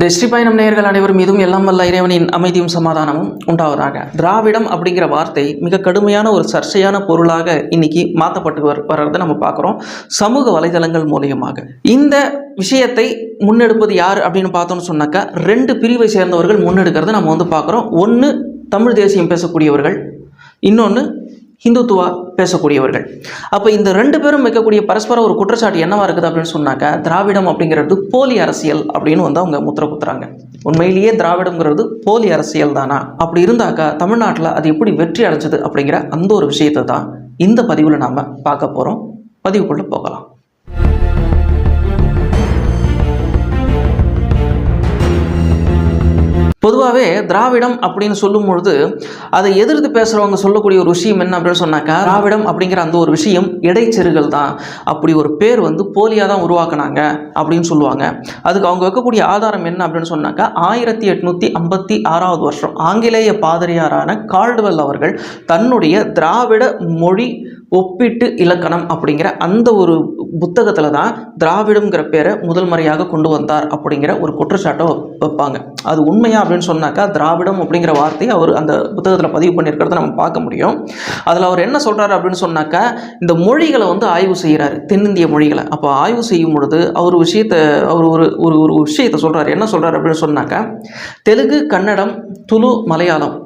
திருஷ்டி பயணம் நேயர்கள் அனைவரும் மீதும் எல்லாம் வல்ல இறைவனின் அமைதியும் சமாதானமும் உண்டாவதாக. திராவிடம் அப்படிங்கிற வார்த்தை மிக கடுமையான ஒரு சர்ச்சையான பொருளாக இன்னைக்கு மாற்றப்பட்டு வர் வர்றதை நம்ம பார்க்குறோம். சமூக வலைதளங்கள் மூலியமாக. இந்த விஷயத்தை முன்னெடுப்பது யார் அப்படின்னு பார்த்தோம்னு சொன்னாக்கா ரெண்டு பிரிவை சேர்ந்தவர்கள் முன்னெடுக்கிறத நம்ம வந்து பார்க்குறோம். ஒன்று தமிழ் தேசியம் பேசக்கூடியவர்கள் இன்னொன்று ஹிந்துத்துவா பேசக்கூடியவர்கள். அப்போ இந்த ரெண்டு பேரும் வைக்கக்கூடிய பரஸ்பர ஒரு குற்றச்சாட்டு என்னவா இருக்குது அப்படின்னு சொன்னாக்கா திராவிடம் அப்படிங்கிறது போலி அரசியல் அப்படின்னு வந்து அவங்க முத்திர குத்துறாங்க உண்மையிலேயே திராவிடம்ங்கிறது போலி அரசியல் தானா? அப்படி இருந்தாக்கா தமிழ்நாட்டில் அது எப்படி வெற்றி அடைஞ்சது அப்படிங்கிற அந்த ஒரு விஷயத்தை தான் இந்த பதிவில் நாம் பார்க்க போகிறோம் பதிவுக்குள்ளே போகலாம். பொதுவாகவே திராவிடம் அப்படின்னு சொல்லும் பொழுது அதை எதிர்த்து பேசுகிறவங்க சொல்லக்கூடிய ஒரு விஷயம் என்ன அப்படின்னு சொன்னாக்கா திராவிடம் அப்படிங்கிற அந்த ஒரு விஷயம் இடைச்செருகல் தான். அப்படி ஒரு பேர் வந்து போலியாக தான் உருவாக்குனாங்க அப்படின்னு சொல்லுவாங்க. அதுக்கு அவங்க வைக்கக்கூடிய ஆதாரம் என்ன அப்படின்னு சொன்னாக்கா ஆயிரத்தி எட்நூற்றி ஐம்பத்தி ஆறாவது வருஷம் ஆங்கிலேய பாதிரியாரான கால்டுவெல் அவர்கள் தன்னுடைய திராவிட மொழி ஒப்பிட்டு இலக்கணம் அப்படிங்கிற அந்த ஒரு புத்தகத்தில் தான் திராவிடம்ங்கிற பேரை முதல் முறையாக கொண்டு வந்தார் அப்படிங்கிற ஒரு குற்றச்சாட்டை வைப்பாங்க. அது உண்மையா அப்படின்னு சொன்னாக்கா திராவிடம் அப்படிங்கிற வார்த்தையை அவர் அந்த புத்தகத்தில் பதிவு பண்ணியிருக்கிறத நம்ம பார்க்க முடியும். அதில் அவர் என்ன சொல்கிறாரு அப்படின்னு சொன்னாக்கா இந்த மொழிகளை வந்து ஆய்வு செய்கிறாரு தென்னிந்திய மொழிகளை. அப்போ ஆய்வு செய்யும் பொழுது அவர் விஷயத்தை அவர் ஒரு ஒரு ஒரு விஷயத்தை சொல்கிறார் என்ன சொல்கிறார் அப்படின்னு சொன்னாக்கா தெலுங்கு கன்னடம் துளு மலையாளம்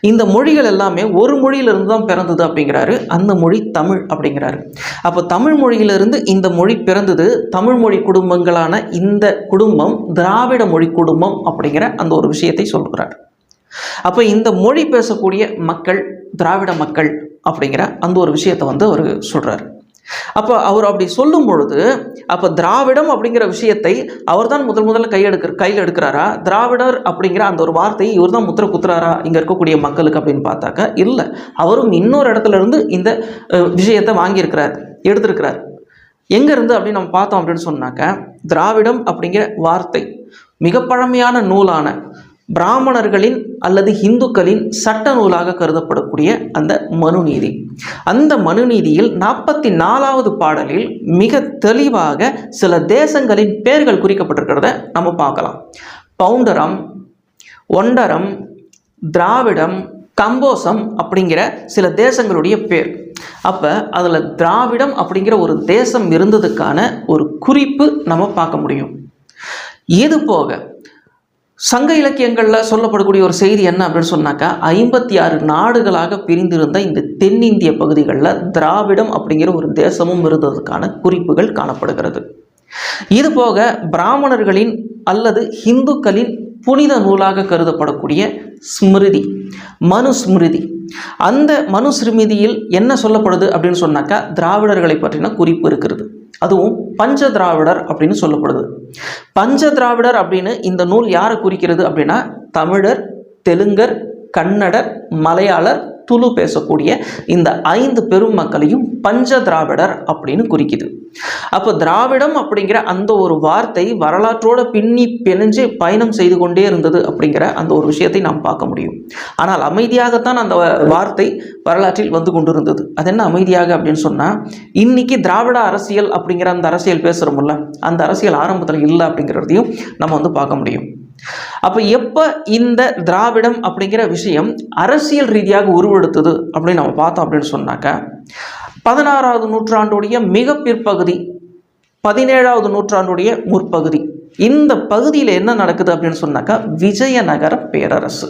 இந்த மொழிகள் எல்லாமே ஒரு மொழியிலிருந்து தான் பிறந்தது அப்படிங்கிறாரு. அந்த மொழி தமிழ் அப்படிங்கிறாரு. அப்போ தமிழ் மொழியிலிருந்து இந்த மொழி பிறந்தது தமிழ் மொழி குடும்பங்களான இந்த குடும்பம் திராவிட மொழி குடும்பம் அப்படிங்கிற அந்த ஒரு விஷயத்தை சொல்கிறார் அப்போ இந்த மொழி பேசக்கூடிய மக்கள் திராவிட மக்கள் அப்படிங்கிற அந்த ஒரு விஷயத்தை வந்து அவர் சொல்கிறார் அப்போ அவர் அப்படி சொல்லும் பொழுது அப்போ திராவிடம் அப்படிங்கிற விஷயத்தை அவர் தான் முதல் முதல்ல கையெடுக்கிற கையில் எடுக்கிறாரா? திராவிடர் அப்படிங்கிற அந்த ஒரு வார்த்தையை இவர் தான் முத்திர குத்துறாரா? இங்கே இருக்கக்கூடிய மக்களுக்கு அப்படின்னு பார்த்தாக்கா இல்லை. அவரும் இன்னொரு இடத்துல இருந்து இந்த விஷயத்தை வாங்கியிருக்கிறார் எடுத்திருக்கிறார். எங்கேருந்து அப்படின்னு நம்ம பார்த்தோம் அப்படின்னு சொன்னாக்கா திராவிடம் அப்படிங்கிற வார்த்தை மிக பழமையான நூலான பிராமணர்களின் அல்லது இந்துக்களின் சட்ட நூலாக கருதப்படக்கூடிய அந்த மனுநீதி. அந்த மனுநீதியில் நாற்பத்தி நாலாவது பாடலில் மிக தெளிவாக சில தேசங்களின் பெயர்கள் குறிக்கப்பட்டிருக்கிறத நம்ம பார்க்கலாம். பவுண்டரம் ஒண்டரம் திராவிடம் கம்போசம் அப்படிங்கிற சில தேசங்களுடைய பேர். அப்போ அதில் திராவிடம் அப்படிங்கிற ஒரு தேசம் இருந்ததுக்கான ஒரு குறிப்பு நம்ம பார்க்க முடியும். இது போக சங்க இலக்கியங்களில் சொல்லப்படக்கூடிய ஒரு செய்தி என்ன அப்படின்னு சொன்னாக்கா ஐம்பத்தி ஆறு நாடுகளாக பிரிந்திருந்த இந்த தென்னிந்திய பகுதிகளில் திராவிடம் அப்படிங்கிற ஒரு தேசமும் இருந்ததுக்கான குறிப்புகள் காணப்படுகிறது. இது போக பிராமணர்களின் அல்லது இந்துக்களின் புனித நூலாக கருதப்படக்கூடிய ஸ்மிருதி மனு ஸ்மிருதி அந்த மனு ஸ்மிருதியில் என்ன சொல்லப்படுது அப்படின்னு சொன்னாக்கா திராவிடர்களை பற்றின குறிப்பு இருக்கிறது. அதுவும் பஞ்ச திராவிடர் அப்படின்னு சொல்லப்படுது. பஞ்ச திராவிடர் அப்படின்னு இந்த நூல் யாரை குறிக்கிறது அப்படின்னா தமிழர் தெலுங்கர் கன்னடர் மலையாளர் துளு பேசக்கூடிய இந்த ஐந்து பெரும் மக்களையும் பஞ்ச திராவிடர் அப்படின்னு குறிக்குது. அப்போ திராவிடம் அப்படிங்கிற அந்த ஒரு வார்த்தை வரலாற்றோட பின்னி பிணைஞ்சு பயணம் செய்து கொண்டே இருந்தது அப்படிங்கிற அந்த ஒரு விஷயத்தை நாம் பார்க்க முடியும். ஆனால் அமைதியாகத்தான் அந்த வ- வார்த்தை வரலாற்றில் வந்து கொண்டிருந்தது. அது என்ன அமைதியாக அப்படின்னு சொன்னால் இன்னைக்கு திராவிட அரசியல் அப்படிங்கிற அந்த அரசியல் பேசுகிறோம்ல அந்த அரசியல் ஆரம்பத்தில் இல்லை அப்படிங்கிறதையும் நம்ம வந்து பார்க்க முடியும். அப்போ எப்போ இந்த திராவிடம் அப்படிங்கிற விஷயம் அரசியல் ரீதியாக உருவெடுத்தது அப்படின்னு நம்ம பார்த்தோம் அப்படின்னு சொன்னாக்க பதினாறாவது நூற்றாண்டுடைய மிக பிற்பகுதி பதினேழாவது நூற்றாண்டுடைய முற்பகுதி. இந்த பகுதியில் என்ன நடக்குது அப்படின்னு சொன்னாக்கா விஜயநகர பேரரசு.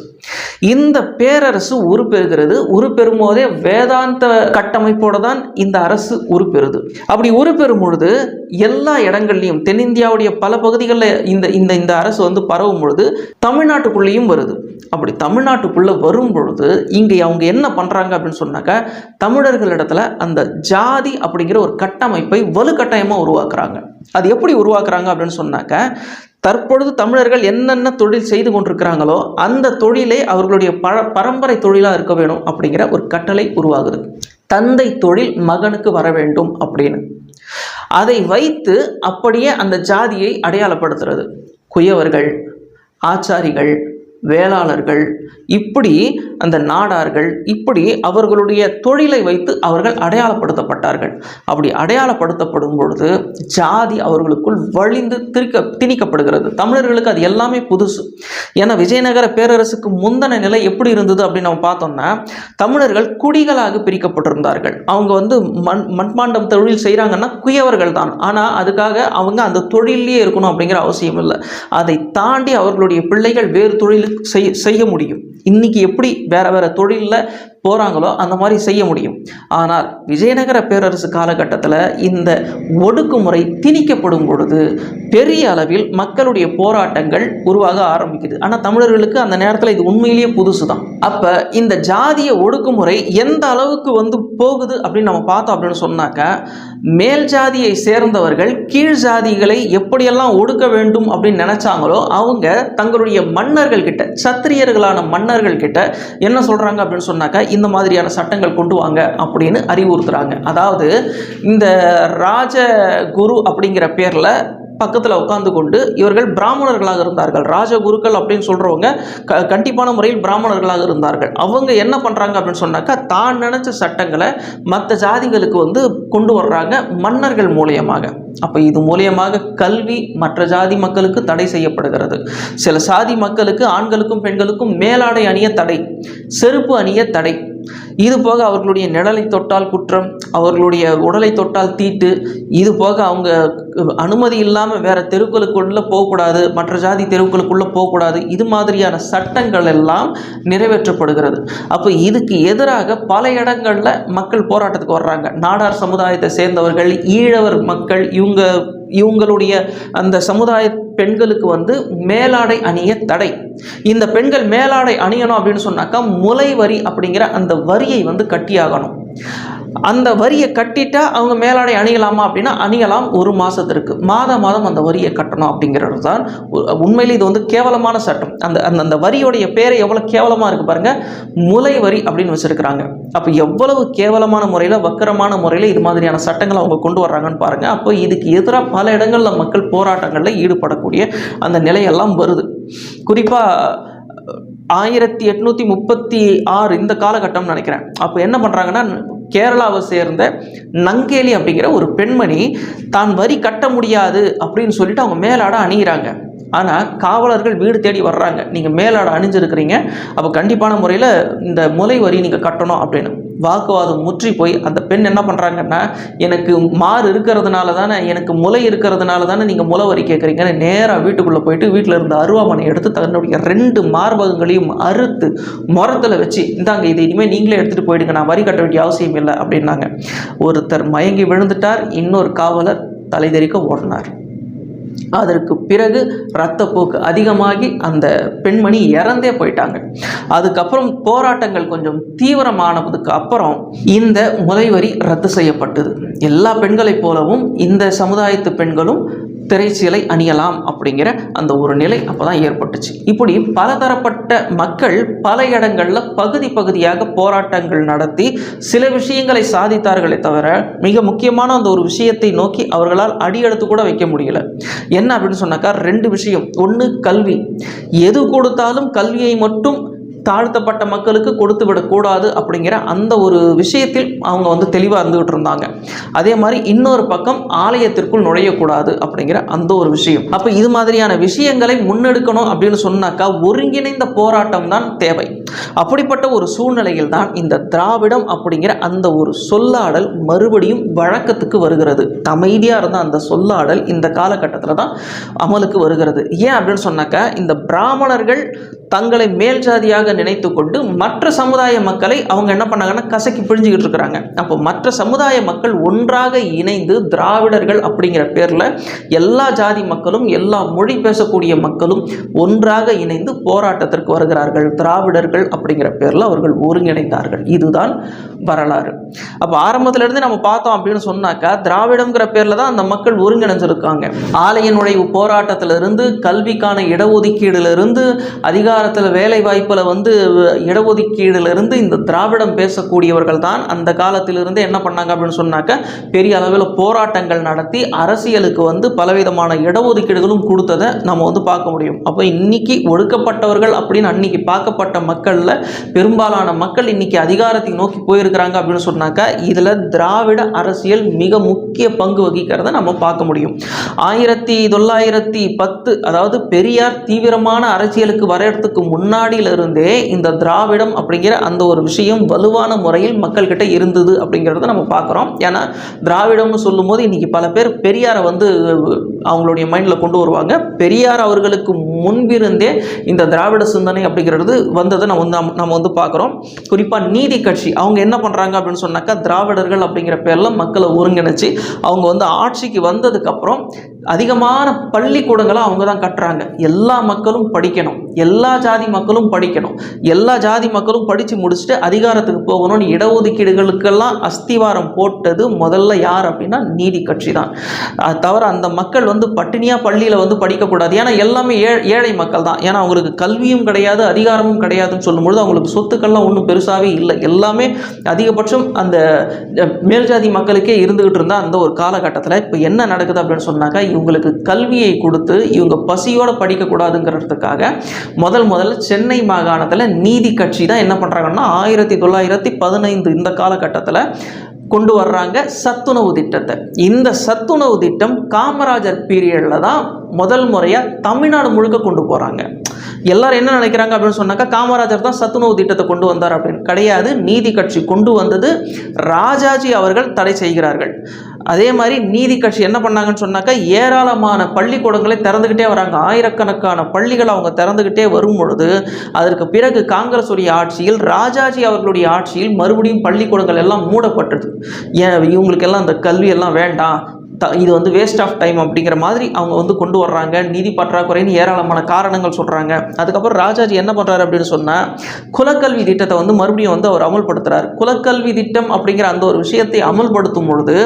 இந்த பேரரசு உருப்பெறுகிறது. உருப்பெறும் போதே வேதாந்த கட்டமைப்போட தான் இந்த அரசு உருப்பெறுது. அப்படி உருப்பெறும் பொழுது எல்லா இடங்கள்லையும் தென்னிந்தியாவுடைய பல பகுதிகளில் இந்த இந்த இந்த அரசு வந்து பரவும் பொழுது தமிழ்நாட்டுக்குள்ளேயும் வருது. அப்படி தமிழ்நாட்டுக்குள்ளே வரும் பொழுது இங்கே அவங்க என்ன பண்ணுறாங்க அப்படின்னு சொன்னாக்கா தமிழர்களிடத்துல அந்த ஜாதி அப்படிங்கிற ஒரு கட்டமைப்பை வலுக்கட்டாயமாக உருவாக்குறாங்க. அது எப்படி உருவாக்குறாங்க அப்படின்னு சொன்னாக்க தற்பொழுது தமிழர்கள் என்னென்ன தொழில் செய்து கொண்டிருக்கிறாங்களோ அந்த தொழிலே அவர்களுடைய பரம்பரை தொழிலாக இருக்க வேணும் அப்படிங்கிற ஒரு கட்டளை உருவாகுது. தந்தை தொழில் மகனுக்கு வர வேண்டும் அப்படின்னு. அதை வைத்து அப்படியே அந்த ஜாதியை அடையாளப்படுத்துறது. குயவர்கள் ஆச்சாரிகள் வேளாளர்கள் இப்படி அந்த நாடார்கள் இப்படி அவர்களுடைய தொழிலை வைத்து அவர்கள் அடையாளப்படுத்தப்பட்டார்கள். அப்படி அடையாளப்படுத்தப்படும் பொழுது ஜாதி அவர்களுக்குள் வழிந்து திரிக்க திணிக்கப்படுகிறது. தமிழர்களுக்கு அது எல்லாமே புதுசு. ஏன்னா விஜயநகர பேரரசுக்கு முந்தின நிலை எப்படி இருந்தது அப்படின்னு நம்ம பார்த்தோம்னா தமிழர்கள் குடிகளாக பிரிக்கப்பட்டிருந்தார்கள். அவங்க வந்து மண் மண்பாண்டம் தொழில் செய்கிறாங்கன்னா குயவர்கள் தான். ஆனால் அதுக்காக அவங்க அந்த தொழிலே இருக்கணும் அப்படிங்கிற அவசியம் இல்லை. அதை தாண்டி அவர்களுடைய பிள்ளைகள் வேறு தொழிலுக்கு செய்ய செய்ய முடியும். இன்னைக்கு எப்படி வேற வேற தொழிலில் போகிறாங்களோ அந்த மாதிரி செய்ய முடியும். ஆனால் விஜயநகர பேரரசு காலகட்டத்தில் இந்த ஒடுக்குமுறை திணிக்கப்படும் பொழுது பெரிய அளவில் மக்களுடைய போராட்டங்கள் உருவாக ஆரம்பிக்குது. ஆனால் தமிழர்களுக்கு அந்த நேரத்தில் இது உண்மையிலேயே புதுசு தான் அப்போ இந்த ஜாதிய ஒடுக்குமுறை எந்த அளவுக்கு வந்து போகுது அப்படின்னு நம்ம பார்த்தோம் அப்படின்னு சொன்னாக்க மேல் ஜாதியை சேர்ந்தவர்கள் கீழ் ஜாதிகளை எப்படியெல்லாம் ஒடுக்க வேண்டும் அப்படின்னு நினைச்சாங்களோ அவங்க தங்களுடைய மன்னர்கள் கிட்ட சத்திரியர்களான மன்னர்கள் கிட்ட என்ன சொல்றாங்க அப்படின்னு சொன்னாக்கா இந்த மாதிரியான சட்டங்கள் கொண்டு வாங்க அப்படின்னு அறிவுறுத்துறாங்க. அதாவது இந்த ராஜ குரு அப்படிங்கிற பேரில் பக்கத்தில் உட்கார்ந்து கொண்டு இவர்கள் பிராமணர்களாக இருந்தார்கள். ராஜகுருக்கள் அப்படின்னு சொல்கிறவங்க க கண்டிப்பான முறையில் பிராமணர்களாக இருந்தார்கள். அவங்க என்ன பண்ணுறாங்க அப்படின்னு சொன்னாக்கா தான் நினச்ச சட்டங்களை மற்ற ஜாதிகளுக்கு வந்து கொண்டு வர்றாங்க மன்னர்கள் மூலியமாக. அப்போ இது மூலியமாக கல்வி மற்ற ஜாதி மக்களுக்கு தடை செய்யப்படுகிறது. சில சாதி மக்களுக்கு ஆண்களுக்கும் பெண்களுக்கும் மேலாடை அணிய தடை செருப்பு அணிய தடை இது போக அவர்களுடைய நிழலை தொட்டால் குற்றம் அவர்களுடைய உடலை தொட்டால் தீட்டு இது போக அவங்க அனுமதி இல்லாமல் வேற தெருக்களுக்குள்ளே போகக்கூடாது மற்ற ஜாதி தெருக்களுக்குள்ளே போகக்கூடாது இது மாதிரியான சட்டங்கள் எல்லாம் நிறைவேற்றப்படுகிறது. அப்போ இதுக்கு எதிராக பல இடங்களில் மக்கள் போராட்டத்துக்கு வர்றாங்க. நாடார் சமுதாயத்தை சேர்ந்தவர்கள் ஈழவர் மக்கள் இவங்க இவங்களுடைய அந்த சமுதாய பெண்களுக்கு வந்து மேலாடை அணிய தடை. இந்த பெண்கள் மேலாடை அணியணும் அப்படின்னு சொன்னாக்கா முலை வரி அப்படிங்கிற அந்த வரியை வந்து கட்டியாகணும். அந்த வரியை கட்டிட்டா அவங்க மேலாடை அணியலாமா அப்படின்னா அணியலாம் ஒரு மாதத்திற்கு மாதம் மாதம் அந்த வரியை கட்டணும் அப்படிங்கிறது தான் உண்மையில் இது வந்து கேவலமான சட்டம். அந்த அந்த அந்த வரியோடைய பேரை எவ்வளோ கேவலமாக இருக்குது பாருங்கள் முலை வரி அப்படின்னு வச்சுருக்கிறாங்க. அப்போ எவ்வளவு கேவலமான முறையில் வக்கரமான முறையில் இது மாதிரியான சட்டங்களை அவங்க கொண்டு வர்றாங்கன்னு பாருங்கள் அப்போ இதுக்கு எதிராக பல இடங்களில் மக்கள் போராட்டங்களில் ஈடுபடக்கூடிய அந்த நிலையெல்லாம் வருது. குறிப்பாக ஆயிரத்தி எட்நூற்றி முப்பத்தி ஆறு இந்த காலகட்டம்னு நினைக்கிறேன். அப்போ என்ன பண்ணுறாங்கன்னா கேரளாவை சேர்ந்த நங்கேலி அப்படிங்கிற ஒரு பெண்மணி தான் வரி கட்ட முடியாது அப்படின்னு சொல்லிட்டு அவங்க மேலாட அணிகிறாங்க ஆனால் காவலர்கள் வீடு தேடி வர்றாங்க. நீங்கள் மேலாட அணிஞ்சிருக்கிறீங்க. அப்போ கண்டிப்பான முறையில் இந்த முலை வரி நீங்கள் கட்டணும் அப்படின்னு. வாக்குவாதம் முற்றி போய் அந்த பெண் என்ன பண்ணுறாங்கன்னா எனக்கு மாறு இருக்கிறதுனால தானே எனக்கு முளை இருக்கிறதுனால தானே நீங்கள் முளை வரி கேட்குறீங்கன்னு நேராக வீட்டுக்குள்ளே போயிட்டு வீட்டில் இருந்த அருவாமனை எடுத்து தன்னுடைய ரெண்டு மார்பகங்களையும் அறுத்து முரத்தில் வச்சு இந்தாங்க இதை இனிமேல் நீங்களே எடுத்துகிட்டு போயிடுங்க நான் வரி கட்ட வேண்டிய அவசியம் இல்லை அப்படின்னாங்க. ஒருத்தர் மயங்கி விழுந்துட்டார் இன்னொரு காவலர் தலைதெறிக்க ஓடினார். அதற்கு பிறகு இரத்தப்போக்கு அதிகமாகி அந்த பெண்மணி இறந்தே போயிட்டாங்க. அதுக்கப்புறம் போராட்டங்கள் கொஞ்சம் தீவிரமானதுக்கு அப்புறம் இந்த முலைவரி ரத்து செய்யப்பட்டது. எல்லா பெண்களைப் போலவும் இந்த சமுதாயத்து பெண்களும் திரைச்சீலை அணியலாம் அப்படிங்கிற அந்த ஒரு நிலை அப்போ தான் ஏற்பட்டுச்சு. இப்படி பலதரப்பட்ட மக்கள் பல இடங்களில் பகுதி பகுதியாக போராட்டங்கள் நடத்தி சில விஷயங்களை சாதித்தார்களே தவிர மிக முக்கியமான அந்த ஒரு விஷயத்தை நோக்கி அவர்களால் அடியெடுத்து கூட வைக்க முடியல. என்ன அப்படின்னு சொன்னாக்கா ரெண்டு விஷயம். ஒன்று கல்வி. எது கொடுத்தாலும் கல்வியை மட்டும் தாழ்த்தப்பட்ட மக்களுக்கு கொடுத்து விடக்கூடாது அப்படிங்கிற அந்த ஒரு விஷயத்தில் அவங்க வந்து தெளிவாக இருந்துகிட்டு இருந்தாங்க. அதே மாதிரி இன்னொரு பக்கம் ஆலயத்திற்குள் நுழையக்கூடாது அப்படிங்கிற அந்த ஒரு விஷயம். அப்போ இது மாதிரியான விஷயங்களை முன்னெடுக்கணும் அப்படின்னு சொன்னாக்கா ஒருங்கிணைந்த போராட்டம் தான் தேவை. அப்படிப்பட்ட ஒரு சூழ்நிலையில் தான் இந்த திராவிடம் அப்படிங்கிற அந்த ஒரு சொல்லாடல் மறுபடியும் வழக்கத்துக்கு வருகிறது. அமைதியாக இருந்த அந்த சொல்லாடல் இந்த காலகட்டத்தில் தான் அமலுக்கு வருகிறது. ஏன் அப்படின்னு சொன்னாக்கா இந்த பிராமணர்கள் தங்களை மேல் ஜாதியாக நினைத்து கொண்டு மற்ற சமுதாய மக்களை அவங்க என்ன பண்ணாங்கன்னா கசக்கி பிழிஞ்சுக்கிட்டு இருக்கிறாங்க. அப்போ மற்ற சமுதாய மக்கள் ஒன்றாக இணைந்து திராவிடர்கள் அப்படிங்கிற பேரில் எல்லா ஜாதி மக்களும் எல்லா மொழி பேசக்கூடிய மக்களும் ஒன்றாக இணைந்து போராட்டத்திற்கு வருகிறார்கள். திராவிடர்கள் அப்படிங்கிற பேரில் அவர்கள் ஒருங்கிணைந்தார்கள். இதுதான் வரலாறு. அப்போ ஆரம்பத்திலிருந்து நம்ம பார்த்தோம் அப்படின்னு சொன்னாக்கா திராவிடங்கிற பேரில் தான் அந்த மக்கள் ஒருங்கிணைஞ்சிருக்காங்க. ஆலய நுழைவு போராட்டத்திலிருந்து கல்விக்கான இடஒதுக்கீடுலேருந்து அதிகாரத்தில் வேலை வாய்ப்பில் வந்து வந்து இடஒதுக்கீடுலேருந்து இந்த திராவிடம் பேசக்கூடியவர்கள் தான் அந்த காலத்திலிருந்து என்ன பண்ணாங்க அப்படின்னு சொன்னாக்க பெரிய அளவில் போராட்டங்கள் நடத்தி அரசியலுக்கு வந்து பலவிதமான இடஒதுக்கீடுகளும் கொடுத்ததை நம்ம வந்து பார்க்க முடியும். அப்போ இன்னைக்கு ஒடுக்கப்பட்டவர்கள் அப்படின்னு அன்னைக்கு பார்க்கப்பட்ட மக்களில் பெரும்பாலான மக்கள் இன்னைக்கு அதிகாரத்தை நோக்கி போயிருக்கிறாங்க அப்படின்னு சொன்னாக்கா இதில் திராவிட அரசியல் மிக முக்கிய பங்கு வகிக்கிறத நம்ம பார்க்க முடியும். ஆயிரத்தி தொள்ளாயிரத்தி பத்து அதாவது பெரியார் தீவிரமான அரசியலுக்கு வரையறதுக்கு முன்னாடியிலிருந்தே இந்த திராவிடம் அப்படிங்கிற அந்த ஒரு விஷயம் வலுவான முறையில் மக்கள்கிட்ட இருந்தது அப்படிங்கிறத நம்ம பார்க்குறோம். ஏன்னா திராவிடம்னு சொல்லும்போது இன்னைக்கு பல பேர் பெரியாரை வந்து அவங்களுடைய மைண்டில் கொண்டு வருவாங்க. பெரியார் அவர்களுக்கு முன்பிருந்தே இந்த திராவிட சிந்தனை அப்படிங்கிறது வந்ததை நம்ம வந்து நம்ம வந்து பார்க்குறோம். குறிப்பாக நீதி கட்சி அவங்க என்ன பண்ணுறாங்க அப்படின்னு சொன்னாக்கா திராவிடர்கள் அப்படிங்கிற பேரில் மக்களை ஒருங்கிணைச்சு அவங்க வந்து ஆட்சிக்கு வந்ததுக்கப்புறம் அதிகமான பள்ளிக்கூடங்களை அவங்க தான் கட்டுறாங்க. எல்லா மக்களும் படிக்கணும். எல்லா ஜாதி மக்களும் படிக்கணும். எல்லா ஜாதி மக்களும் படித்து முடிச்சுட்டு அதிகாரத்துக்கு போகணும்னு இடஒதுக்கீடுகளுக்கெல்லாம் அஸ்திவாரம் போட்டது முதல்ல யார் அப்படின்னா நீதி கட்சி தான். தவிர அந்த மக்கள் வந்து பட்டினியாக பள்ளியில் வந்து படிக்கக்கூடாது. ஏன்னா எல்லாமே ஏ ஏழை மக்கள் தான் ஏன்னா அவங்களுக்கு கல்வியும் கிடையாது அதிகாரமும் கிடையாதுன்னு சொல்லும்பொழுது அவங்களுக்கு சொத்துக்கள்லாம் ஒன்றும் பெருசாகவே இல்லை. எல்லாமே அதிகபட்சம் அந்த மேல்ஜாதி மக்களுக்கே இருந்துகிட்டு இருந்தால் அந்த ஒரு காலகட்டத்தில் இப்போ என்ன நடக்குது அப்படின்னு சொன்னாக்கா இவங்களுக்கு கல்வியை கொடுத்து இவங்க பசியோடு படிக்கக்கூடாதுங்கிறதுக்காக முதல் முதல்ல சென்னை மாகாணத்தில் நீதி கட்சி தான் என்ன பண்ணுறாங்கன்னா ஆயிரத்தி தொள்ளாயிரத்தி பதினைந்து இந்த காலகட்டத்தில் கொண்டு வர்றாங்க சத்துணவு திட்டத்தை. இந்த சத்துணவு திட்டம் காமராஜர் பீரியடில் தான் முதல் முறையாக தமிழ்நாடு முழுக்க கொண்டு போகிறாங்க எல்லாரும் என்ன நினைக்கிறாங்க அப்படின்னு சொன்னாக்கா காமராஜர் தான் சத்துணவு திட்டத்தை கொண்டு வந்தார் அப்படின்னு. கிடையாது நீதி கட்சி கொண்டு வந்தது ராஜாஜி அவர்கள் தடை செய்கிறார்கள். அதே மாதிரி நீதி கட்சி என்ன பண்ணாங்கன்னு சொன்னாக்கா ஏராளமான பள்ளிக்கூடங்களை திறந்துக்கிட்டே வராங்க. ஆயிரக்கணக்கான பள்ளிகள் அவங்க திறந்துக்கிட்டே வரும் பொழுது அதற்கு பிறகு காங்கிரஸ் உடைய ஆட்சியில் ராஜாஜி அவர்களுடைய ஆட்சியில் மறுபடியும் பள்ளிக்கூடங்கள் எல்லாம் மூடப்பட்டது. ஏன் இவங்களுக்கெல்லாம் அந்த கல்வி எல்லாம் வேண்டாம். த இது வந்து வேஸ்ட் ஆஃப் டைம் அப்படிங்கிற மாதிரி அவங்க வந்து கொண்டு வர்றாங்க. நிதி பற்றாக்குறைன்னு ஏராளமான காரணங்கள் சொல்கிறாங்க அதுக்கப்புறம் ராஜாஜி என்ன பண்ணுறாரு அப்படின்னு சொன்னால் குலக்கல்வி திட்டத்தை வந்து மறுபடியும் வந்து அவர் அமல்படுத்துகிறார் குலக்கல்வி திட்டம் அப்படிங்கிற அந்த ஒரு விஷயத்தை அமல்படுத்தும் பொழுது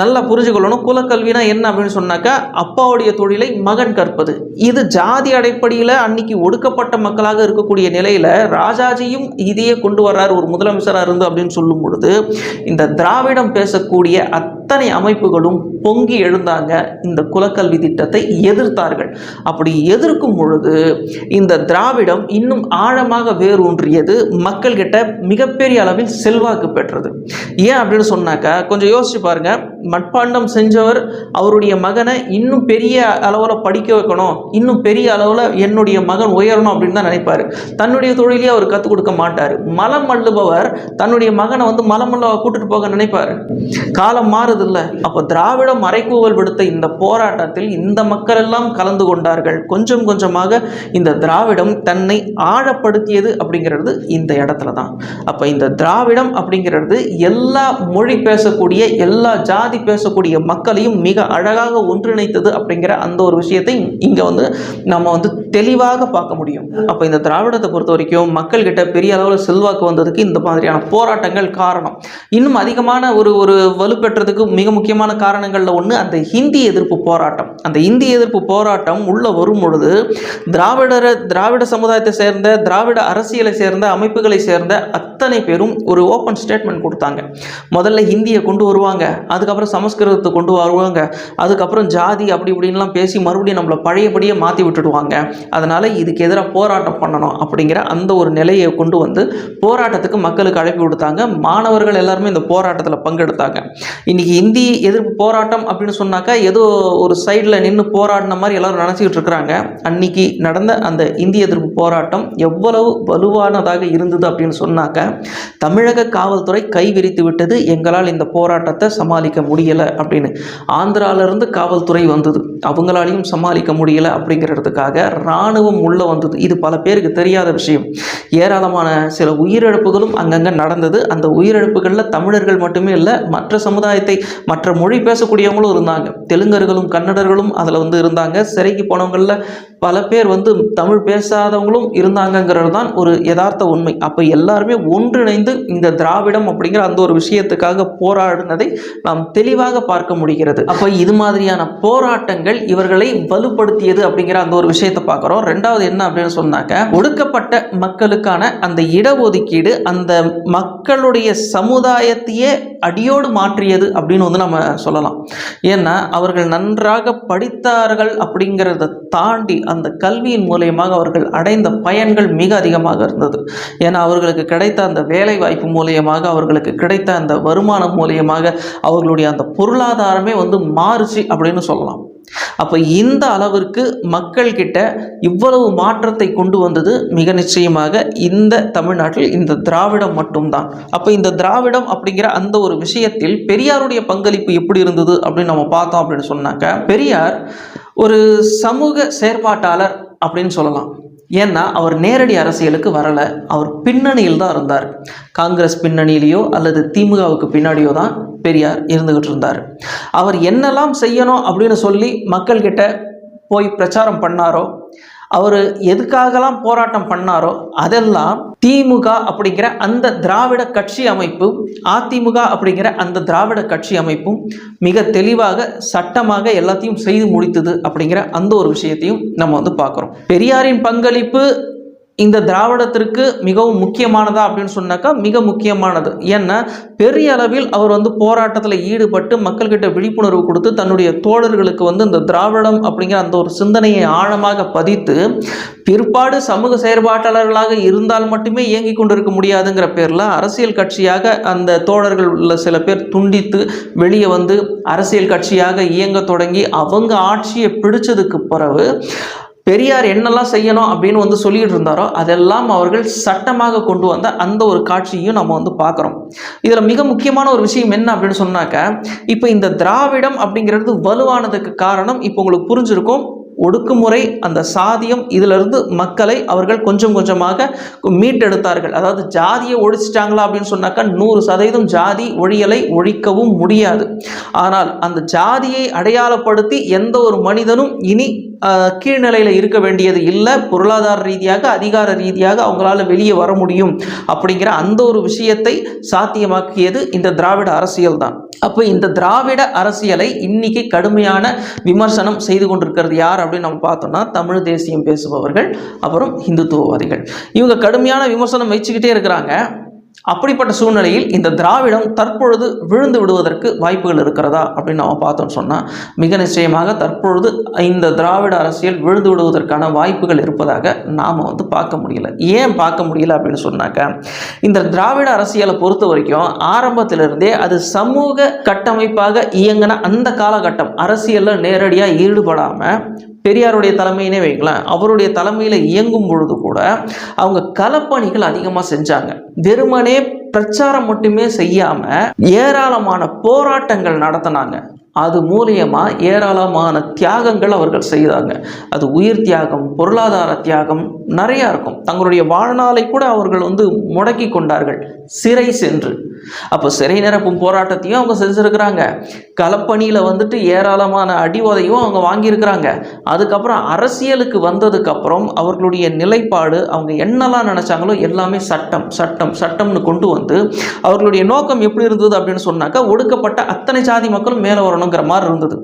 நல்லா புரிஞ்சுக்கொள்ளணும் குலக்கல்வினா என்ன அப்படின்னு சொன்னாக்கா அப்பாவுடைய தொழிலை மகன் கற்பது. இது ஜாதி அடிப்படையில் அன்னைக்கு ஒடுக்கப்பட்ட மக்களாக இருக்கக்கூடிய நிலையில் ராஜாஜியும் இதையே கொண்டு வர்றார் ஒரு முதலமைச்சராக இருந்து அப்படின்னு சொல்லும் பொழுது இந்த திராவிடம் பேசக்கூடிய அத் அத்தனை அமைப்புகளும் பொங்கி எழுந்தாங்க இந்த குலக்கல்வி திட்டத்தை எதிர்த்தார்கள். அப்படி எதிர்க்கும் பொழுது இந்த திராவிடம் இன்னும் ஆழமாக வேரூன்றியது மக்கள்கிட்ட மிகப்பெரிய அளவில் செல்வாக்கு பெற்றது. ஏன் அப்படின்னு சொன்னாக்கா கொஞ்சம் யோசிச்சு பாருங்கள் மட்பாண்டம் செஞ்சவர் அவருடைய மகனை இன்னும் பெரிய அளவில் படிக்க வைக்கணும் இன்னும் பெரிய அளவில் என்னுடைய மகன் உயரணும் அப்படின்னு தான் நினைப்பார். தன்னுடைய தொழிலே அவர் கற்றுக் கொடுக்க மாட்டார். மலம் அள்ளுபவர் தன்னுடைய மகனை வந்து மலம் அள்ள கூட்டிட்டு போக நினைப்பார். காலம் மாறுதில்ல. அப்போ திராவிடம் மறைக்கூவல் விடுத்த இந்த போராட்டத்தில் இந்த மக்கள் எல்லாம் கலந்து கொண்டார்கள். கொஞ்சம் கொஞ்சமாக இந்த திராவிடம் தன்னை ஆழப்படுத்தியது அப்படிங்கிறது இந்த இடத்துல தான் அப்போ இந்த திராவிடம் அப்படிங்கிறது எல்லா மொழி பேசக்கூடிய எல்லா ஜாதி பேசக்கூடிய மக்களையும் மிக அழகாக ஒன்றிணைத்தது அப்படிங்கிற அந்த ஒரு விஷயத்தை இங்கே வந்து நம்ம வந்து தெளிவாக பார்க்க முடியும். அப்போ இந்த திராவிடத்தை பொறுத்த வரைக்கும் மக்கள்கிட்ட பெரிய அளவில் செல்வாக்கு வந்ததுக்கு இந்த மாதிரியான போராட்டங்கள் காரணம். இன்னும் அதிகமான ஒரு ஒரு வலுப்பெற்றதுக்கு மிக முக்கியமான காரணங்களில் ஒன்று அந்த ஹிந்தி எதிர்ப்பு போராட்டம். அந்த இந்தி எதிர்ப்பு போராட்டம் உள்ள வரும் பொழுது திராவிடர திராவிட சமுதாயத்தை சேர்ந்த திராவிட அரசியலை சேர்ந்த அமைப்புகளை சேர்ந்த அத்தனை பேரும் ஒரு ஓப்பன் ஸ்டேட்மெண்ட் கொடுத்தாங்க. முதல்ல ஹிந்தியை கொண்டு வருவாங்க. அதுக்கப்புறம் சமஸ்கிருதத்தை கொண்டு வருவாங்க. அதுக்கப்புறம் ஜாதி அப்படி இப்படின்லாம் பேசி மறுபடியும் நம்மளை பழையபடியே மாற்றி விட்டுடுவாங்க. அதனால் இதுக்கு எதிராக போராட்டம் பண்ணணும் அப்படிங்கிற அந்த ஒரு நிலையை கொண்டு வந்து போராட்டத்துக்கு மக்களுக்கு அழைப்பு கொடுத்தாங்க மாணவர்கள் எல்லாருமே இந்த போராட்டத்தில் பங்கெடுத்தாங்க. இன்றைக்கி இந்தி எதிர்ப்பு போராட்டம் அப்படின்னு சொன்னாக்கா ஏதோ ஒரு சைடில் நின்று போராடின மாதிரி எல்லோரும் நினச்சிக்கிட்டு இருக்கிறாங்க. அன்னைக்கு நடந்த அந்த இந்திய எதிர்ப்பு போராட்டம் எவ்வளவு வலுவானதாக இருந்தது அப்படின்னு சொன்னாக்க தமிழக காவல்துறை கைவிரித்து விட்டது. எங்களால் இந்த போராட்டத்தை சமாளிக்க முடியலை அப்படின்னு. ஆந்திராவிலேருந்து காவல்துறை வந்தது. அவங்களாலையும் சமாளிக்க முடியல அப்படிங்கிறதுக்காக இராணுவம் உள்ளே வந்தது. இது பல பேருக்கு தெரியாத விஷயம். ஏராளமான சில உயிரிழப்புகளும் அங்கங்கே நடந்தது. அந்த உயிரிழப்புகளில் தமிழர்கள் மட்டுமே இல்லை மற்ற சமுதாயத்தை மற்ற மொழி பேசக்கூடியவங்களும் இருந்தாங்க. தெலுங்கர்களும் கன்னடர்களும் அதில் வந்து இருந்தாங்க. சிறைக்கு போனவங்களில் பல பேர் வந்து தமிழ் பேசாதவங்களும் இருந்தாங்கங்கிறது தான் ஒரு யதார்த்த உண்மை. அப்போ எல்லாருமே ஒன்றிணைந்து இந்த திராவிடம் அப்படிங்கிற அந்த ஒரு விஷயத்துக்காக போராடினதை நாம் தெளிவாக பார்க்க முடிகிறது. அப்போ இது மாதிரியான போராட்டங்கள் இவர்களை வலுப்படுத்தியது அப்படிங்கிற அந்த ஒரு விஷயத்தை பார்க்குறோம். ரெண்டாவது என்ன அப்படின்னு சொன்னாக்க ஒடுக்கப்பட்ட மக்களுக்கான அந்த இடஒதுக்கீடு அந்த மக்களுடைய சமுதாயத்தையே அடியோடு மாற்றியது அப்படின்னு வந்து நம்ம சொல்லலாம். ஏன்னா அவர்கள் நன்றாக படித்தார்கள் அப்படிங்கிறத தாண்டி அந்த கல்வியின் மூலியமாக அவர்கள் அடைந்த பயன்கள் மிக அதிகமாக இருந்தது. ஏன்னா அவர்களுக்கு கிடைத்த அந்த வேலை வாய்ப்பு மூலியமாக அவர்களுக்கு கிடைத்த அந்த வருமானம் மூலியமாக அவர்களுடைய அந்த பொருளாதாரமே வந்து மாறுச்சு அப்படின்னு சொல்லலாம். அப்போ இந்த அளவிற்கு மக்கள்கிட்ட இவ்வளவு மாற்றத்தை கொண்டு வந்தது மிக நிச்சயமாக இந்த தமிழ்நாட்டில் இந்த திராவிடம் மட்டும்தான். அப்போ இந்த திராவிடம் அப்படிங்கிற அந்த ஒரு விஷயத்தில் பெரியாருடைய பங்களிப்பு எப்படி இருந்தது அப்படின்னு நம்ம பார்த்தோம் அப்படின்னு சொன்னாக்க பெரியார் ஒரு சமூக செயற்பாட்டாளர் அப்படின்னு சொல்லலாம். ஏன்னா அவர் நேரடி அரசியலுக்கு வரலை. அவர் பின்னணியில் தான் இருந்தார். காங்கிரஸ் பின்னணியிலையோ அல்லது திமுகவுக்கு பின்னாடியோ தான் பெரியார் இருந்துகிட்டு இருந்தார். அவர் என்னெல்லாம் செய்யணும் அப்படின்னு சொல்லி மக்கள்கிட்ட போய் பிரச்சாரம் பண்ணாரோ அவர் எதுக்காகலாம் போராட்டம் பண்ணாரோ அதெல்லாம் திமுக அப்படிங்கிற அந்த திராவிட கட்சி அமைப்பும் அதிமுக அப்படிங்கிற அந்த திராவிட கட்சி அமைப்பும் மிக தெளிவாக சட்டமாக எல்லாத்தையும் செய்து முடித்தது அப்படிங்கிற அந்த ஒரு விஷயத்தையும் நம்ம வந்து பார்க்குறோம். பெரியாரின் பங்களிப்பு இந்த திராவிடத்திற்கு மிகவும் முக்கியமானதா அப்படின்னு சொன்னாக்கா மிக முக்கியமானது. ஏன்னா பெரிய அளவில் அவர் வந்து போராட்டத்தில் ஈடுபட்டு மக்கள்கிட்ட விழிப்புணர்வு கொடுத்து தன்னுடைய தோழர்களுக்கு வந்து இந்த திராவிடம் அப்படிங்கிற அந்த ஒரு சிந்தனையை ஆழமாக பதித்து பிற்பாடு சமூக செயற்பாட்டாளர்களாக இருந்தால் மட்டுமே இயங்கி கொண்டிருக்க முடியாதுங்கிற பேரில் அரசியல் கட்சியாக அந்த தோழர்கள் உள்ள சில பேர் துண்டித்து வெளியே வந்து அரசியல் கட்சியாக இயங்க தொடங்கி அவங்க ஆட்சியை பிடிச்சதுக்கு பிறகு பெரியார் என்னெல்லாம் செய்யணும் அப்படின்னு வந்து சொல்லிட்டு இருந்தாரோ அதெல்லாம் அவர்கள் சட்டமாக கொண்டு வந்த அந்த ஒரு காட்சியும் நம்ம வந்து பார்க்குறோம். இதில் மிக முக்கியமான ஒரு விஷயம் என்ன அப்படின்னு சொன்னாக்க இப்போ இந்த திராவிடம் அப்படிங்கிறது வலுவானதுக்கு காரணம் இப்போ உங்களுக்கு புரிஞ்சிருக்கும் ஒடுக்குமுறை அந்த சாதியம் இதிலிருந்து மக்களை அவர்கள் கொஞ்சம் கொஞ்சமாக மீட்டெடுத்தார்கள். அதாவது ஜாதியை ஒழிச்சிட்டாங்களா அப்படின்னு சொன்னாக்கா நூறு சதவீதம் ஜாதி ஒழியலை ஒழிக்கவும் முடியாது. ஆனால் அந்த ஜாதியை அடையாளப்படுத்தி எந்த ஒரு மனிதனும் இனி கீழ்நிலையில் இருக்க வேண்டியது இல்லை. பொருளாதார ரீதியாக அதிகார ரீதியாக அவங்களால வெளியே வர முடியும் அப்படிங்கிற அந்த ஒரு விஷயத்தை சாத்தியமாக்கியது இந்த திராவிட அரசியல் தான். அப்போ இந்த திராவிட அரசியலை இன்னைக்கு கடுமையான விமர்சனம் செய்து கொண்டிருக்கிறது யார் அப்படின்னு நம்ம பார்த்தோம்னா தமிழ் தேசியம் பேசுபவர்கள் அப்புறம் இந்துத்துவவாதிகள் இவங்க கடுமையான விமர்சனம் வச்சுக்கிட்டே இருக்கிறாங்க. அப்படிப்பட்ட சூழ்நிலையில் இந்த திராவிடம் தற்பொழுது விழுந்து விடுவதற்கு வாய்ப்புகள் இருக்கிறதா அப்படின்னு நம்ம பார்த்தோம்னு சொன்னால் மிக நிச்சயமாக தற்பொழுது இந்த திராவிட அரசியல் விழுந்து விடுவதற்கான வாய்ப்புகள் இருப்பதாக நாம் வந்து பார்க்க முடியல. ஏன் பார்க்க முடியல அப்படின்னு சொன்னாக்க இந்த திராவிட அரசியலை பொறுத்த வரைக்கும் ஆரம்பத்திலிருந்தே அது சமூக கட்டமைப்பாக இயங்கின அந்த காலகட்டம் அரசியலில் நேரடியாக ஈடுபடாமல் பெரியாருடைய தலைமையினே வைங்களேன் அவருடைய தலைமையில் இயங்கும் பொழுது கூட அவங்க களப்பணிகள் அதிகமாக செஞ்சாங்க. வெறுமனே பிரச்சாரம் மட்டுமே செய்யாமல் ஏராளமான போராட்டங்கள் நடத்தினாங்க. அது மூலியமாக ஏராளமான தியாகங்கள் அவர்கள் செய்தாங்க. அது உயிர் தியாகம் பொருளாதார தியாகம் நிறையா இருக்கும். தங்களுடைய வாழ்நாளை கூட அவர்கள் வந்து முடக்கி கொண்டார்கள். சிறை சென்று அப்போ சிறை நிரப்பும் போராட்டத்தையும் அவங்க செஞ்சுருக்கிறாங்க. களப்பணியில் வந்துட்டு ஏராளமான அடி உதையும் அவங்க வாங்கியிருக்கிறாங்க. அதுக்கப்புறம் அரசியலுக்கு வந்ததுக்கப்புறம் அவர்களுடைய நிலைப்பாடு அவங்க என்னெல்லாம் நினச்சாங்களோ எல்லாமே சட்டம் சட்டம் சட்டம்னு கொண்டு வந்து அவர்களுடைய நோக்கம் எப்படி இருந்தது அப்படின்னு சொன்னாக்கா ஒடுக்கப்பட்ட அத்தனை சாதி மக்களும் மேலே வரணுங்கிற மாதிரி இருந்தது.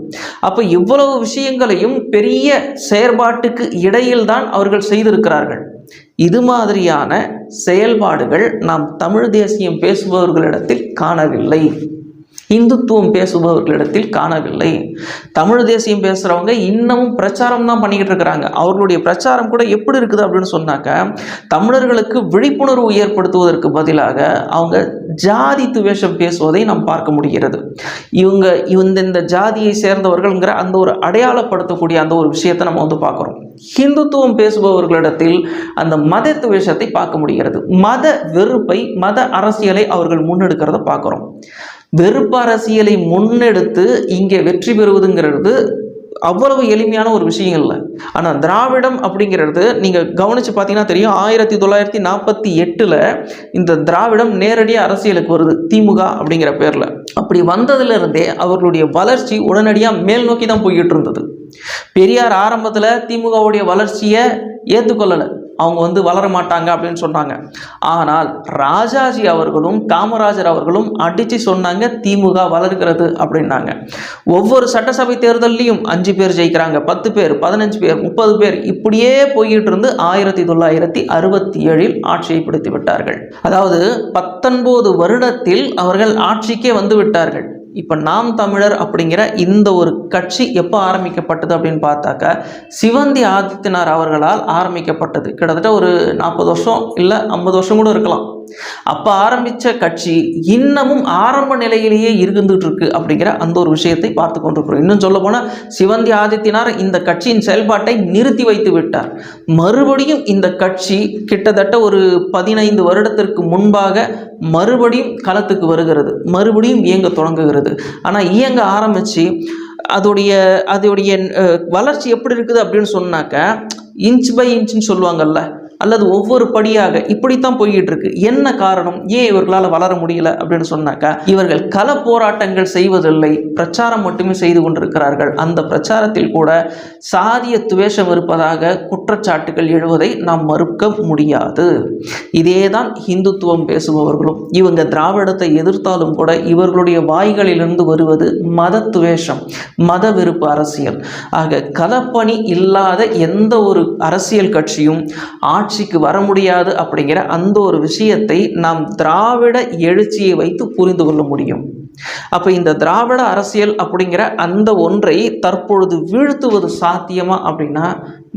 அப்போ இவ்வளவு விஷயங்களையும் பெரிய செயற்பாட்டுக்கு இடையில் தான் அவர்கள் செய்திருக்கிறார்கள். இது மாதிரியான செயல்பாடுகள் நாம் தமிழ் தேசியம் பேசுபவர்களிடத்தில் காணவில்லை. இந்துத்துவம் பேசுபவர்களிடத்தில் காணவில்லை. தமிழ் தேசியம் பேசுகிறவங்க இன்னமும் பிரச்சாரம் தான் பண்ணிக்கிட்டு இருக்கிறாங்க. அவர்களுடைய பிரச்சாரம் கூட எப்படி இருக்குது அப்படின்னு சொன்னாக்க தமிழர்களுக்கு விழிப்புணர்வு ஏற்படுத்துவதற்கு பதிலாக அவங்க ஜாதி துவேஷம் பேசுவதை நாம் பார்க்க முடிகிறது. இவங்க இந்த இந்த ஜாதியை சேர்ந்தவர்கள்ங்கிற அந்த ஒரு அடையாளப்படுத்தக்கூடிய அந்த ஒரு விஷயத்தை நம்ம வந்து பார்க்குறோம். ஹிந்துத்துவம் பேசுபவர்களிடத்தில் அந்த மத துவேஷத்தை பார்க்க முடிகிறது. மத வெறுப்பை மத அரசியலை அவர்கள் முன்னெடுக்கிறத பார்க்குறோம். வெறுப்பு அரசியலை முன்னெடுத்து இங்கே வெற்றி பெறுவதுங்கிறது அவ்வளவு எளிமையான ஒரு விஷயம் இல்லை. ஆனால் திராவிடம் அப்படிங்கிறது நீங்கள் கவனித்து பார்த்தீங்கன்னா தெரியும். ஆயிரத்தி தொள்ளாயிரத்தி நாற்பத்தி எட்டில் இந்த திராவிடம் நேரடியாக அரசியலுக்கு வருது. திமுக அப்படிங்கிற பேரில். அப்படி வந்ததுலேருந்தே அவர்களுடைய வளர்ச்சி உடனடியாக மேல் நோக்கி தான் போய்கிட்டு இருந்தது. பெரியார் ஆரம்பத்தில் திமுகவுடைய வளர்ச்சியை ஏற்றுக்கொள்ளலை அவங்க வந்து வளர மாட்டாங்க அப்படின்னு சொன்னாங்க. ஆனால் ராஜாஜி அவர்களும் காமராஜர் அவர்களும் அடித்து சொன்னாங்க திமுக வளர்கிறது அப்படின்னாங்க. ஒவ்வொரு சட்டசபை தேர்தல்லையும் அஞ்சு பேர் ஜெயிக்கிறாங்க. பத்து பேர் பதினஞ்சு பேர் முப்பது பேர் இப்படியே போய்கிட்டு இருந்து ஆயிரத்தி தொள்ளாயிரத்தி அறுபத்தி ஏழில் ஆட்சியை பிடித்து விட்டார்கள் அதாவது பத்தொன்பது வருடத்தில் அவர்கள் ஆட்சிக்கே வந்து விட்டார்கள். இப்போ நாம் தமிழர் அப்படிங்கிற இந்த ஒரு கட்சி எப்போ ஆரம்பிக்கப்பட்டது அப்படின்னு பார்த்தாக்கா சிவந்தி ஆதித்யனார் அவர்களால் ஆரம்பிக்கப்பட்டது. கிட்டத்தட்ட ஒரு நாற்பது வருஷம் இல்லை ஐம்பது வருஷம் கூட இருக்கலாம். அப்போ ஆரம்பித்த கட்சி இன்னமும் ஆரம்ப நிலையிலேயே இருந்துட்டு இருக்கு அப்படிங்கிற அந்த ஒரு விஷயத்தை பார்த்து கொண்டிருக்கிறோம். இன்னும் சொல்ல போனால் சிவந்தி ஆதித்யனார் இந்த கட்சியின் செயல்பாட்டை நிறுத்தி வைத்து விட்டார். மறுபடியும் இந்த கட்சி கிட்டத்தட்ட ஒரு பதினைந்து வருடத்திற்கு முன்பாக மறுபடியும் களத்துக்கு வருகிறது. மறுபடியும் இயங்க தொடங்குகிறது. ஆனால் இயங்க ஆரம்பித்து அதோடைய அதோடைய வளர்ச்சி எப்படி இருக்குது அப்படின்னு சொன்னாக்க இன்ச் பை இன்ச்னு சொல்லுவாங்கல்ல அல்லது ஒவ்வொரு படியாக இப்படித்தான் போய்கிட்டு இருக்கு என்ன காரணம்? ஏன் இவர்களால் வளர முடியல? அப்படின்னு சொன்னாக்கா இவர்கள் கள போராட்டங்கள் செய்வதில்லை. பிரச்சாரம் மட்டுமே செய்து கொண்டிருக்கிறார்கள். அந்த பிரச்சாரத்தில் கூட சாதிய துவேஷம் இருப்பதாக குற்றச்சாட்டுகள் எழுவதை நாம் மறுக்க முடியாது. இதேதான் இந்துத்துவம் பேசுபவர்களும். இவங்க திராவிடத்தை எதிர்த்தாலும் கூட இவர்களுடைய வாய்களிலிருந்து வருவது மத துவேஷம் மத வெறுப்பு அரசியல். ஆக கலப்பணி இல்லாத எந்த ஒரு அரசியல் கட்சியும் ஆட்சிக்கு வர முடியாது அப்படிங்கிற அந்த ஒரு விஷயத்தை நாம் திராவிட எழுச்சியை வைத்து புரிந்து கொள்ள முடியும். அப்போ இந்த திராவிட அரசியல் அப்படிங்கிற அந்த ஒன்றை தற்பொழுது வீழ்த்துவது சாத்தியமா அப்படின்னா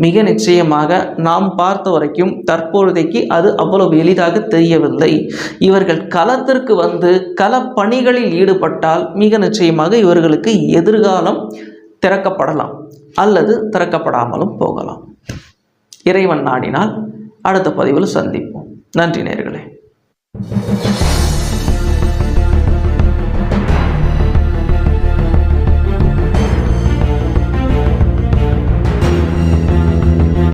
மிக நிச்சயமாக நாம் பார்த்த வரைக்கும் தற்பொழுதைக்கு அது அவ்வளவு எளிதாக தெரியவில்லை. இவர்கள் களத்திற்கு வந்து களப்பணிகளில் ஈடுபட்டால் மிக நிச்சயமாக இவர்களுக்கு எதிர்காலம் திறக்கப்படலாம் அல்லது திறக்கப்படாமலும் போகலாம். இறைவன் நாடினால் அடுத்த பதிவில் சந்திப்போம். நன்றி நேர்களே